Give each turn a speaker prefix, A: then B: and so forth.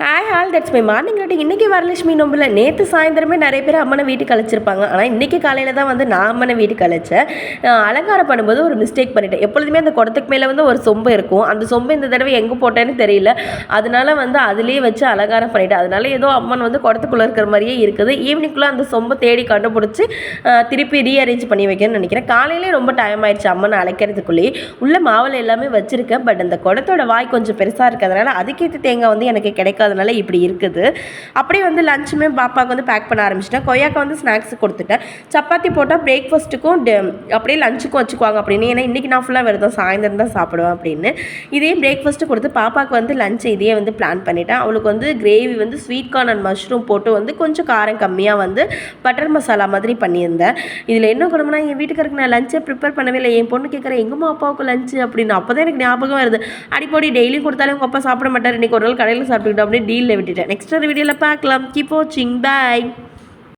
A: Hi all that's my morning routine இன்றைக்கி வரலட்சுமி நோம்பில் நேற்று சாயந்தரமே நிறைய பேர் அம்மனை வீட்டுக்கு அழைச்சிருப்பாங்க. ஆனால் இன்றைக்கி காலையில் தான் வந்து நான் அம்மனை வீட்டுக்கு அழைச்சேன். அலங்காரம் பண்ணும்போது ஒரு மிஸ்டேக் பண்ணிட்டேன். எப்பொழுதுமே அந்த குடத்துக்கு மேலே வந்து ஒரு சொம்பு இருக்கும். அந்த சொம்பு இந்த தடவை எங்கே போட்டேன்னு தெரியல. அதனால வந்து அதுலேயே வச்சு அலங்காரம் பண்ணிட்டேன். அதனால ஏதோ அம்மன் வந்து குடத்துக்குள்ளே இருக்கிற மாதிரியே இருக்குது. ஈவினிங்குள்ளே அந்த சொம்பை தேடி கண்டுபிடிச்சி திருப்பி திருப்பி ரீஅரேஞ்ச் பண்ணி வைக்கணும்னு நினைக்கிறேன். காலையிலே ரொம்ப டைம் ஆயிடுச்சு அம்மனை அழைக்கிறதுக்குள்ளேயே. உள்ள மாவில் எல்லாமே வச்சுருக்கேன். பட் அந்த குடத்தோட வாய் கொஞ்சம் பெருசாக இருக்கிறதுனால அதுக்கேற்ற தேங்காய் வந்து எனக்கு கிடைக்காது. கிடைக்காதனால இப்படி இருக்குது. அப்படியே வந்து லஞ்சுமே பாப்பாவுக்கு வந்து பேக் பண்ண ஆரம்பிச்சிட்டேன். கொய்யாக்கு வந்து ஸ்நாக்ஸ் கொடுத்துட்டேன். சப்பாத்தி போட்டால் பிரேக்ஃபாஸ்ட்டுக்கும் அப்படியே லஞ்சுக்கும் வச்சுக்குவாங்க அப்படின்னு. ஏன்னா இன்றைக்கி நான் ஃபுல்லாக விரதம் சாயந்தரம் தான் சாப்பிடுவேன் அப்படின்னு. இதே பிரேக்ஃபாஸ்ட்டு கொடுத்து பாப்பாவுக்கு வந்து லஞ்சு இதையே வந்து பிளான் பண்ணிட்டேன். அவளுக்கு வந்து கிரேவி வந்து ஸ்வீட் கார்ன் அண்ட் மஷ்ரூம் போட்டு வந்து கொஞ்சம் காரம் கம்மியாக வந்து பட்டர் மசாலா மாதிரி பண்ணியிருந்தேன். இதில் என்ன கொடுமைனா என் வீட்டுக்காருக்கு நான் லஞ்சை ப்ரிப்பேர் பண்ணவே இல்லை. என் பொண்ணு கேட்குறேன் எங்கம்மா அப்பாவுக்கு லஞ்சு அப்படின்னு. அப்போ தான் எனக்கு ஞாபகம் வருது. அடிப்படி டெய்லியும் கொடுத்தாலும் உங்கள் அப்பா சாப்பிட மாட்டார். இன்றைக்கி ஒரு நாள் கடையில் சாப்பிட்டுக்கிட்டோம் அப்படியே டீலில் விட்டுட்டேன். நெக்ஸ்ட் ஒரு வீடியோவில் பார்க்கலாம். கீப் வாட்சிங் பாய்